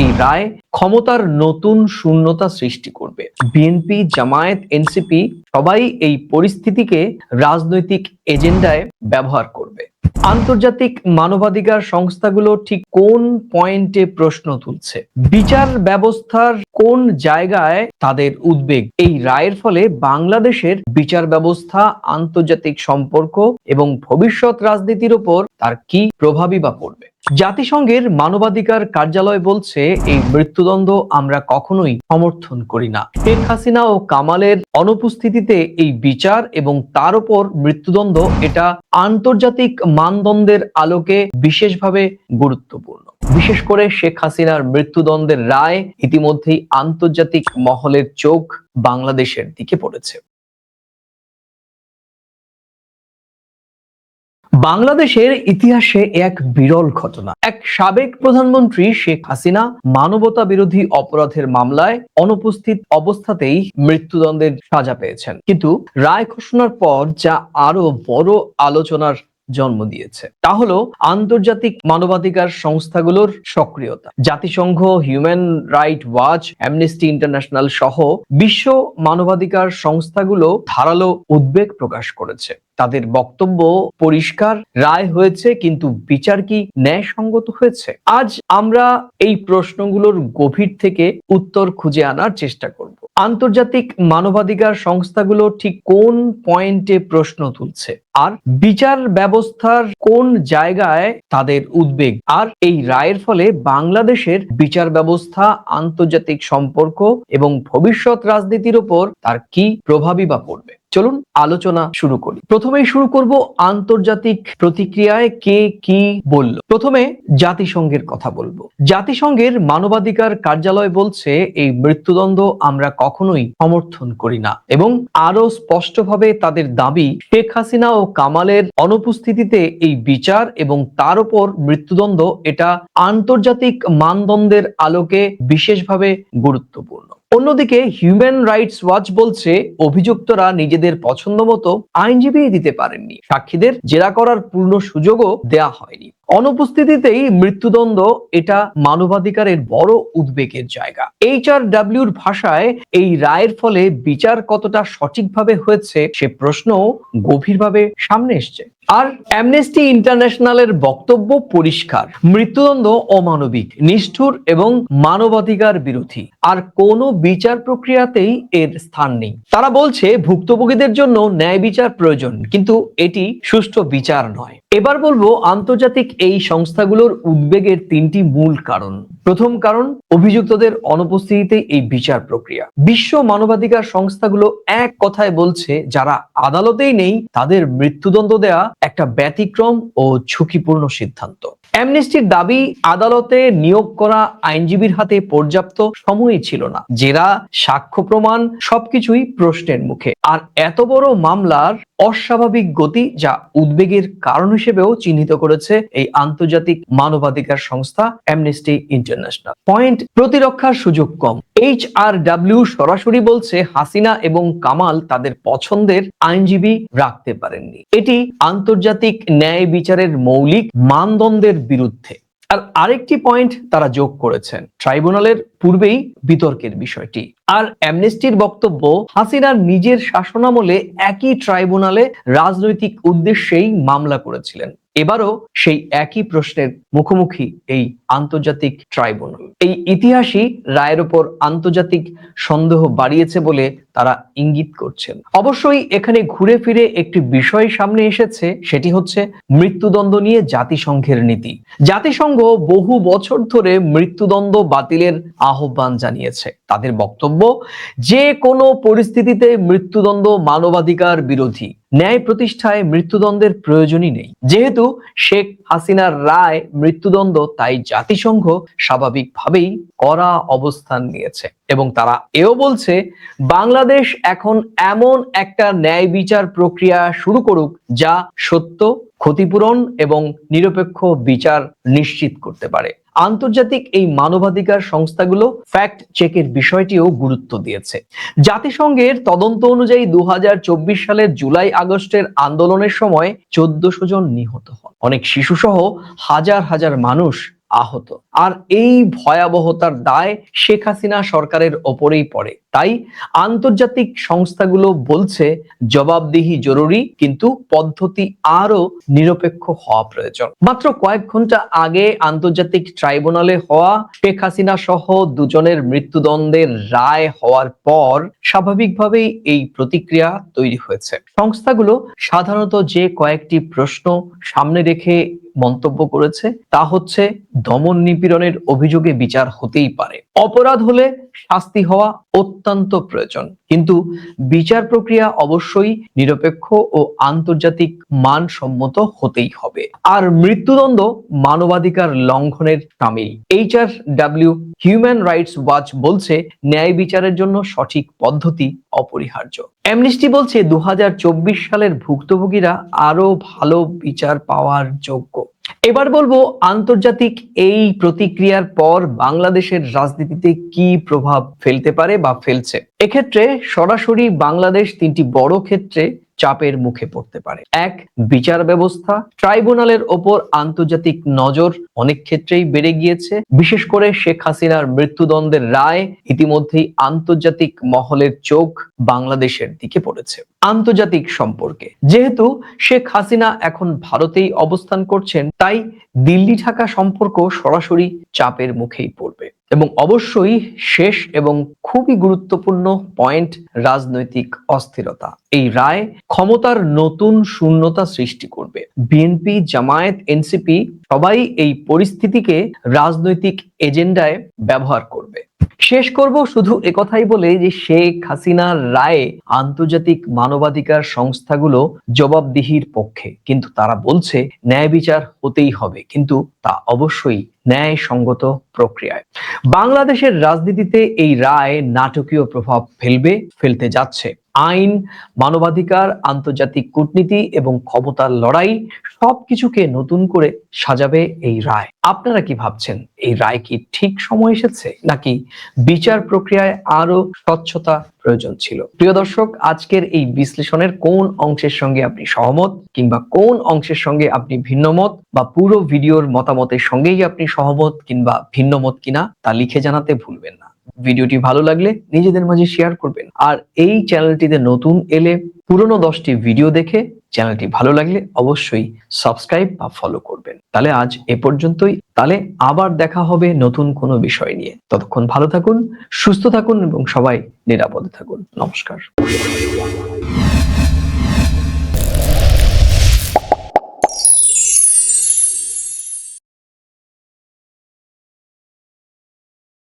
এই রায় ক্ষমতার নতুন শূন্যতা সৃষ্টি করবে। বিএনপি, জামায়াত, এনসিপি সবাই এই পরিস্থিতিকে রাজনৈতিক এজেন্ডায় ব্যবহার করবে। আন্তর্জাতিক মানবাধিকার সংস্থাগুলো ঠিক কোন পয়েন্টে প্রশ্ন তুলছে? বিচার ব্যবস্থার কোন জায়গায় তাদের উদ্বেগ? এই রায়ের ফলে বাংলাদেশের বিচার ব্যবস্থা, আন্তর্জাতিক সম্পর্ক এবং ভবিষ্যৎ রাজনীতির উপর তার কি প্রভাবই বা পড়বে? জাতিসংঘের মানবাধিকার কার্যালয় বলছে, এই মৃত্যুদণ্ড আমরা কখনোই সমর্থন করি না। শেখ হাসিনা ও কামালের অনুপস্থিতিতে এই বিচার এবং তার উপর মৃত্যুদণ্ড, এটা আন্তর্জাতিক মানদণ্ডের আলোকে বিশেষভাবে গুরুত্বপূর্ণ। বিশেষ করে শেখ হাসিনার মৃত্যুদণ্ডের রায় ইতিমধ্যেই আন্তর্জাতিক মহলের চোখ বাংলাদেশের দিকে পড়েছে। বাংলাদেশের ইতিহাসে এক বিরল ঘটনা। এক সাবেক প্রধানমন্ত্রী শেখ হাসিনা মানবতা বিরোধী অপরাধের মামলায় অনুপস্থিত অবস্থাতেই মৃত্যুদণ্ডের সাজা পেয়েছেন। কিন্তু রায় ঘোষণার পর যা আরও বড় আলোচনার জন্ম দিয়েছে। তা হলো আন্তর্জাতিক মানবাধিকার সংস্থাগুলোর সক্রিয়তা। জাতিসংঘ human right watch amnesty international সহ বিশ্ব মানবাধিকার সংস্থাগুলো ধারালো উদ্বেগ প্রকাশ করেছে। তাদের বক্তব্য পরিষ্কার, রায় হয়েছে, কিন্তু বিচার কি ন্যায়সঙ্গত হয়েছে? আজ আমরা এই প্রশ্নগুলোর গভীর থেকে উত্তর খুঁজে আনার চেষ্টা করব। আন্তর্জাতিক মানবাধিকার সংস্থাগুলো ঠিক কোন পয়েন্টে প্রশ্ন তুলছে? আর বিচার ব্যবস্থার কোন জায়গায় তাদের উদ্বেগ? আর এই রায়ের ফলে বাংলাদেশের বিচার ব্যবস্থা, আন্তর্জাতিক সম্পর্ক এবং ভবিষ্যৎ রাজনীতির ওপর তার কি প্রভাবই বা পড়বে? চলুন আলোচনা শুরু করি। প্রথমেই শুরু করব আন্তর্জাতিক প্রতিক্রিয়ায় কে কি বলল। প্রথমে জাতিসংঘের কথা বলব। জাতিসংঘের মানবাধিকার কার্যালয় বলছে, এই মৃত্যুদণ্ড আমরা কখনোই সমর্থন করি না। এবং আরও স্পষ্টভাবে তাদের দাবি, শেখ হাসিনা ও কামালের অনুপস্থিতিতে এই বিচার এবং তার উপর মৃত্যুদণ্ড এটা আন্তর্জাতিক মানদণ্ডের আলোকে বিশেষভাবে গুরুত্বপূর্ণ। অন্যদিকে হিউম্যান রাইটস ওয়াচ বলছে, অভিযুক্তরা নিজেদের পছন্দ মতো আইনজীবী দিতে পারেননি। সাক্ষীদের জেরা করার পূর্ণ সুযোগও দেয়া হয়নি। অনুপস্থিতিতেই মৃত্যুদণ্ড এটা মানবাধিকারের বড় উদ্বেগের জায়গা। এইচ আর ডাব্লিউর ভাষায় এই রায়ের ফলে বিচার কতটা সঠিকভাবে হয়েছে সে প্রশ্ন গভীরভাবে সামনে এসছে। আর অ্যামনেস্টি ইন্টারন্যাশনালের বক্তব্য পরিষ্কার, মৃত্যুদণ্ড অমানবিক, নিষ্ঠুর এবং মানবাধিকার বিরোধী। আর কোনো বিচার প্রক্রিয়াতেই এর স্থান নেই। তারা বলছে, ভুক্তভোগীদের জন্য ন্যায় বিচার প্রয়োজন, কিন্তু এটি সুষ্ঠু বিচার নয়। এবার বলব, আন্তর্জাতিক এই সংস্থাগুলোর উদ্বেগের তিনটি মূল কারণ। প্রথম কারণ, অভিযুক্তদের অনুপস্থিতিতে এই বিচার প্রক্রিয়া। বিশ্ব মানবাধিকার সংস্থাগুলো এক কথায় বলছে, যারা আদালতেই নেই, তাদের মৃত্যুদণ্ড দেয়া একটা ব্যতিক্রম ও ঝুঁকিপূর্ণ সিদ্ধান্ত। অ্যামনেস্টির দাবি, আদালতে নিয়োগ করা আইনজীবীর হাতে পর্যাপ্ত সময়ই ছিল না। জেরা, সাক্ষ্য প্রমাণ, সবকিছুই প্রশ্নের মুখে। আর এত বড় মামলার অস্বাভাবিক গতি যা উদ্বেগের কারণ হিসেবেও চিহ্নিত করেছে এই আন্তর্জাতিক মানবাধিকার সংস্থা অ্যামনেস্টি ইন্টারন্যাশনাল। পয়েন্ট, প্রতিরক্ষার সুযোগ কম। এইচ আর ডাব্লিউ সরাসরি বলছে হাসিনা এবং কামাল তাদের পছন্দের আইনজীবী রাখতে পারেননি। এটি আন্তর্জাতিক ন্যায় বিচারের মৌলিক মানদণ্ডের বিরুদ্ধে। আর আরেকটি পয়েন্ট তারা যোগ করেছেন ট্রাইব্যুনালের পূর্বেই বিতর্কের বিষয়টি। আর অ্যামনেস্টির বক্তব্য হাসিনার নিজের শাসনামলে একই ট্রাইব্যুনালে রাজনৈতিক উদ্দেশ্যেই মামলা করেছিলেন। এবারও সেই একই প্রশ্নের মুখোমুখি এই আন্তর্জাতিক ট্রাইব্যুনাল। এই ইতিহাসই রায়ের উপর আন্তর্জাতিক সন্দেহ বাড়িয়েছে বলে তারা ইঙ্গিত করছেন। অবশ্যই এখানে ঘুরে ফিরে একটি বিষয় সামনে এসেছে, সেটি হচ্ছে মৃত্যুদণ্ড নিয়ে জাতিসংঘের নীতি। জাতিসংঘ বহু বছর ধরে মৃত্যুদণ্ড বাতিলের আহ্বান জানিয়েছে। তাদের বক্তব্য, যে কোনো পরিস্থিতিতে মৃত্যুদণ্ড মানবাধিকার বিরোধী, ন্যায় প্রতিষ্ঠায় মৃত্যুদণ্ডের প্রয়োজনই নেই। যেহেতু শেখ হাসিনার রায় মৃত্যুদণ্ড, তাই জাতিসংঘ স্বাভাবিকভাবেই কড়া অবস্থান নিয়েছে। এবং তারা এও বলছে, বাংলাদেশ এখন এমন একটা ন্যায় বিচার প্রক্রিয়া শুরু করুক যা সত্য, ক্ষতিপূরণ এবং নিরপেক্ষ বিচার নিশ্চিত করতে পারে। আন্তর্জাতিক এই মানবাধিকার সংস্থাগুলো ফ্যাক্ট চেকের বিষয়টিও গুরুত্ব দিয়েছে। জাতিসংঘের তদন্ত অনুযায়ী দু হাজার চব্বিশ সালের জুলাই আগস্টের আন্দোলনের সময় চোদ্দশো জন নিহত হন। অনেক শিশুসহ হাজার হাজার মানুষ আহত। আর এই ভয়াবহতার দায় শেখ হাসিনা সরকারের ওপরেই পড়ে। তাই আন্তর্জাতিক সংস্থাগুলো বলছে জবাবদিহি জরুরি, কিন্তু পদ্ধতি আরও নিরপেক্ষ হওয়া প্রয়োজন। মাত্র কয়েক ঘণ্টা আগে আন্তর্জাতিক ট্রাইব্যুনালে হওয়া শেখ হাসিনা সহ দুজনের মৃত্যুদণ্ডের রায় হওয়ার পর স্বাভাবিকভাবেই এই প্রতিক্রিয়া তৈরি হয়েছে। সংস্থাগুলো সাধারণত যে কয়েকটি প্রশ্ন সামনে রেখে মন্তব্য করেছে তা হচ্ছে দমন নিপীড়নের অভিযোগে বিচার হতেই পারে। অপরাধ হলে শাস্তি হওয়া অত্যন্ত প্রয়োজন। কিন্তু বিচার প্রক্রিয়া অবশ্যই নিরপেক্ষ ও আন্তর্জাতিক মানসম্মত হতেই হবে। আর মৃত্যুদণ্ড মানবাধিকার লঙ্ঘনের সামিল HR W human rights watch বলছে, ন্যায় বিচারের জন্য সঠিক পদ্ধতি অপরিহার্য। অ্যামনিস্টি বলছে দু হাজার চব্বিশ সালের ভুক্তভোগীরা আরও ভালো বিচার পাওয়ার যোগ্য। এবার বলব, আন্তর্জাতিক এই প্রতিক্রিয়ার পর বাংলাদেশের রাজনীতিতে কি প্রভাব ফেলতে পারে বা ফেলছে? এক্ষেত্রে সরাসরি বাংলাদেশ তিনটি বড় ক্ষেত্রে চাপের মুখে পড়তে পারে। এক, বিচার ব্যবস্থা। ট্রাইব্যুনালের ওপর আন্তর্জাতিক নজর অনেক ক্ষেত্রেই বেড়ে গিয়েছে। বিশেষ করে শেখ হাসিনার মৃত্যুদণ্ডের রায় ইতিমধ্যেই আন্তর্জাতিক মহলের চোখ বাংলাদেশের দিকে পড়েছে। আন্তর্জাতিক সম্পর্কে। যেহেতু শেখ হাসিনা এখন ভারতেই অবস্থান করছেন, তাই দিল্লি ঢাকা সম্পর্ক সরাসরি চাপের মুখেই পড়বে। এবং অবশ্যই শেষ এবং খুবই গুরুত্বপূর্ণ পয়েন্ট, রাজনৈতিক অস্থিরতা। এই রায় ক্ষমতার নতুন শূন্যতা সৃষ্টি করবে। বিএনপি জামায়াত এনসিপি সবাই এই পরিস্থিতিকে রাজনৈতিক এজেন্ডায় ব্যবহার করবে। শেষ করব শুধু একথাই বলে যে শেখ হাসিনার রায়ে আন্তর্জাতিক মানবাধিকার সংস্থাগুলো জবাবদিহির পক্ষে। কিন্তু তারা বলছে, ন্যায় বিচার হতেই হবে। কিন্তু তা অবশ্যই ন্যায়সঙ্গত প্রক্রিয়ায়। বাংলাদেশের রাজনীতিতে এই রায় নাটকীয় প্রভাব ফেলবে, ফেলতে যাচ্ছে। আইন, মানবাধিকার, আন্তর্জাতিক কূটনীতি এবং ক্ষমতার লড়াই সবকিছুকে নতুন করে সাজাবে এই রায়। আপনারা কি ভাবছেন, এই রায় কি ঠিক সময় এসেছে, নাকি বিচার প্রক্রিয়ায় আরও স্বচ্ছতা প্রয়োজন ছিল? প্রিয় দর্শক, আজকের এই বিশ্লেষণের কোন অংশের সঙ্গে আপনি সহমত, কিংবা কোন অংশের সঙ্গে আপনি ভিন্নমত, বা পুরো ভিডিওর মতামতের সঙ্গেই আপনি সহমত কিংবা ভিন্নমত কিনা, তা লিখে জানাতে ভুলবেন না। ভিডিওটি ভালো লাগলে নিজেদের মাঝে শেয়ার করবেন। আর এই চ্যানেলটিতে নতুন এলে পুরনো দশটি ভিডিও দেখে চ্যানেলটি ভালো লাগলে অবশ্যই সাবস্ক্রাইব বা ফলো করবেন। তাহলে আজ এ পর্যন্তই। তাহলে আবার দেখা হবে নতুন কোনো বিষয় নিয়ে। ততক্ষণ ভালো থাকুন, সুস্থ থাকুন এবং সবাই নিরাপদে থাকুন। নমস্কার।